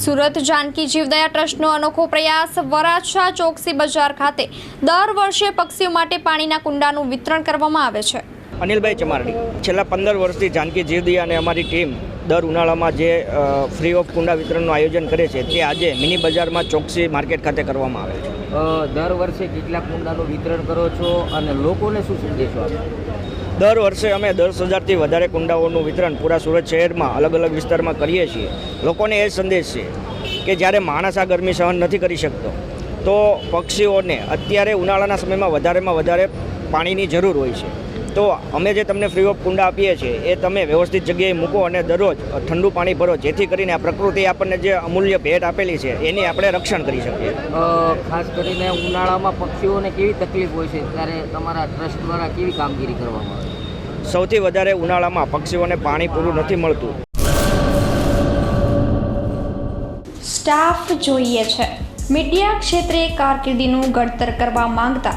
સુરત જાનકી જીવદયા ટ્રસ્ટનો અનોખો પ્રયાસ વરાછા ચોકસી બજાર ખાતે દર વર્ષે પક્ષીઓ માટે પાણીના કુંડાનું વિતરણ કરવામાં આવે છે. અનિલભાઈ ચમારડી છેલ્લા પંદર વર્ષથી જાનકી જીવદયા અને અમારી ટીમ દર ઉનાળામાં જે ફ્રી ઓફ કુંડા વિતરણનું આયોજન કરે છે તે આજે મિની બજારમાં ચોકસી માર્કેટ ખાતે કરવામાં આવે છે. દર વર્ષે કેટલા કુંડાનું વિતરણ કરો છો અને લોકોને શું સંદેશો આપો? દર વર્ષે અમે દસ હજારથી વધારે કુંડાઓનું વિતરણ પૂરા સુરત શહેરમાં અલગ અલગ વિસ્તારમાં કરીએ છીએ. લોકોને એ સંદેશ છે કે જ્યારે માણસ આ ગરમી સહન નથી કરી શકતો, તો પક્ષીઓને અત્યારે ઉનાળાના સમયમાં વધારેમાં વધારે પાણીની જરૂર હોય છે. તો અમે જે તમને ફ્રી ઓફ કુંડા આપીએ છીએ એ તમે વ્યવસ્થિત જગ્યાએ મૂકો અને દરરોજ ઠંડુ પાણી ભરો જેથી કરીને આ પ્રકૃતિ આપણને જે અમૂલ્ય ભેટ આપેલી છે એની આપણે રક્ષણ કરી શકીએ. ખાસ કરીને ઉનાળામાં પક્ષીઓને કેવી તકલીફ હોય છે ત્યારે તમારા ટ્રસ્ટ દ્વારા કેવી કામગીરી કરવામાં આવે? સૌથી વધારે ઉનાળામાં પક્ષીઓને પાણી પૂરું નથી મળતું. સ્ટાફ જોઈએ છે. મીડિયા ક્ષેત્રે કારકિર્દીનું ઘડતર કરવા માંગતા